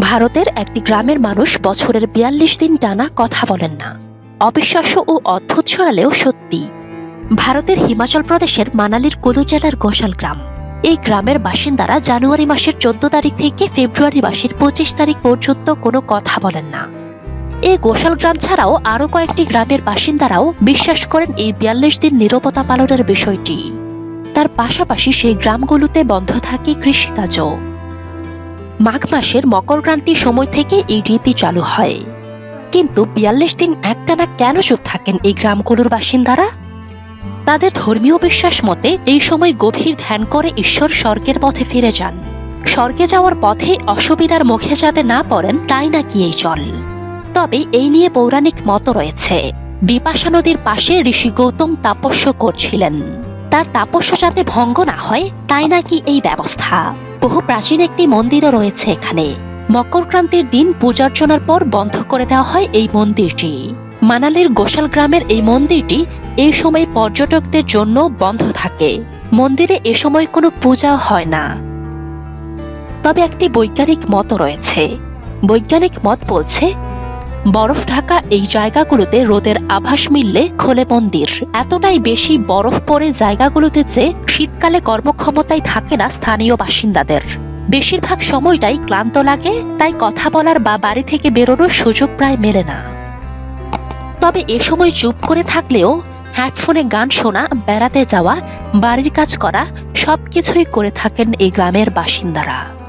ভারতের একটি গ্রামের মানুষ বছরের বিয়াল্লিশ দিন টানা কথা বলেন না। অবিশ্বাস্য ও অদ্ভুত ছড়ালেও সত্যি। ভারতের হিমাচল প্রদেশের মানালির কুলু জেলার গোশাল গ্রাম। এই গ্রামের বাসিন্দারা জানুয়ারি মাসের চোদ্দ তারিখ থেকে ফেব্রুয়ারি মাসের পঁচিশ তারিখ পর্যন্ত কোনো কথা বলেন না। এই গোশাল গ্রাম ছাড়াও আরও কয়েকটি গ্রামের বাসিন্দারাও বিশ্বাস করেন এই বিয়াল্লিশ দিন নিরবতা পালনের বিষয়টি। তার পাশাপাশি সেই গ্রামগুলোতে বন্ধ থাকে কৃষিকাজও। মাঘ মাসের মকরক্রান্তির সময় থেকে এই রীতি চালু হয়। কিন্তু বিয়াল্লিশ দিন একটানা কেন চুপ থাকেন এই গ্রামগুলোর বাসিন্দারা? তাদের ধর্মীয় বিশ্বাস মতে এই সময় গভীর ধ্যান করে ঈশ্বর স্বর্গের পথে ফিরে যান। স্বর্গে যাওয়ার পথে অসুবিধার মুখে যাতে না পড়েন, তাই নাকি এই চল? তবে এই নিয়ে পৌরাণিক মত রয়েছে। বিপাশা নদীর পাশে ঋষি গৌতম তাপস্য করছিলেন। তার তাপস্য যাতে ভঙ্গ না হয়, তাই নাকি এই ব্যবস্থা? বহু প্রাচীন একটি মন্দিরও রয়েছে এখানে। মকরক্রান্তির দিন পূজার্চনার পর বন্ধ করে দেওয়া হয় এই মন্দিরটি। মানালির গোসাল গ্রামের এই মন্দিরটি এই সময় পর্যটকদের জন্য বন্ধ থাকে। মন্দিরে এ সময় কোনো পূজা হয় না। তবে একটি বৈজ্ঞানিক মত রয়েছে। বৈজ্ঞানিক মত বলছে বরফ ঢাকা এই জায়গাগুলোতে রোদের আভাস মিললে খোলে মন্দির। এতটাই বেশি বরফ পড়ে জায়গাগুলোতে যে শীতকালে কর্মক্ষমতাই থাকে না স্থানীয় বাসিন্দাদের। বেশিরভাগ সময়টাই ক্লান্ত লাগে, তাই কথা বলার বা বাড়ি থেকে বেরোনোর সুযোগ প্রায় মেলে না। তবে এ সময় চুপ করে থাকলেও হেডফোনে গান শোনা, বেড়াতে যাওয়া, বাড়ির কাজ করা, সবকিছুই করে থাকেন এই গ্রামের বাসিন্দারা।